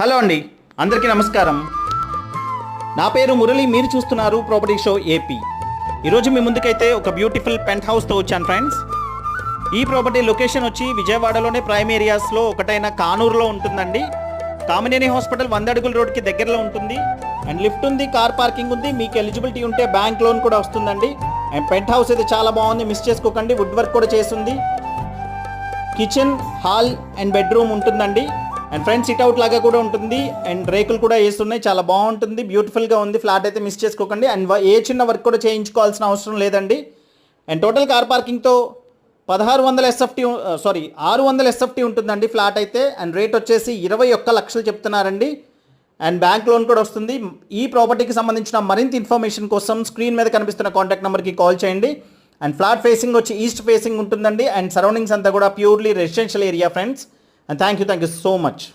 Hello అండి అందరికీ నమస్కారం. నా పేరు మురళి మీరు చూస్తున్నారు ప్రాపర్టీ షో ఏపీ ఈరోజు మీ ముందుకైతే ఒక బ్యూటిఫుల్ పెంట్ హౌస్తో వచ్చాను ఫ్రెండ్స్ ఈ ప్రాపర్టీ లొకేషన్ వచ్చి విజయవాడలోనే ప్రైమ్ ఏరియాస్లో ఒకటైన కానూరులో ఉంటుందండి. కామినేని హాస్పిటల్ వంద అడుగుల రోడ్కి దగ్గరలో ఉంటుంది. అండ్ లిఫ్ట్ ఉంది కార్ పార్కింగ్ ఉంది మీకు ఎలిజిబిలిటీ ఉంటే బ్యాంక్ లోన్ కూడా వస్తుందండి. అండ్ పెంట్ హౌస్ అయితే చాలా బాగుంది మిస్ చేసుకోకండి వుడ్ వర్క్ కూడా చేస్తుంది. కిచెన్ హాల్ అండ్ బెడ్రూమ్ ఉంటుందండి. అండ్ ఫ్రంట్ సిట్ అవుట్ లాగా కూడా ఉంటుంది. అండ్ రేకులు కూడా వేస్తున్నాయి. చాలా బాగుంటుంది. బ్యూటిఫుల్గా ఉంది. ఫ్లాట్ అయితే మిస్ చేసుకోకండి. అండ్ ఏ చిన్న వర్క్ కూడా చేయించుకోవాల్సిన అవసరం లేదండి. అండ్ టోటల్ కార్ పార్కింగ్తో పదహారు వందల ఎస్ఎఫ్టీ సారీ uh, ఆరు వందల ఎస్ఎఫ్టీ ఉంటుందండి ఫ్లాట్ అయితే. అండ్ రేట్ వచ్చేసి ఇరవై ఒక్క లక్షలు చెప్తున్నారండి. అండ్ బ్యాంక్ లోన్ కూడా వస్తుంది. ఈ ప్రాపర్టీకి సంబంధించిన మరింత ఇన్ఫర్మేషన్ కోసం స్క్రీన్ మీద కనిపిస్తున్న కాంటాక్ట్ నెంబర్కి కాల్ చేయండి. అండ్ ఫ్లాట్ ఫేసింగ్ వచ్చి ఈస్ట్ ఫేసింగ్ ఉంటుందండి. అండ్ సరౌండింగ్స్ అంతా కూడా purely residential area friends And thank you, thank you so much.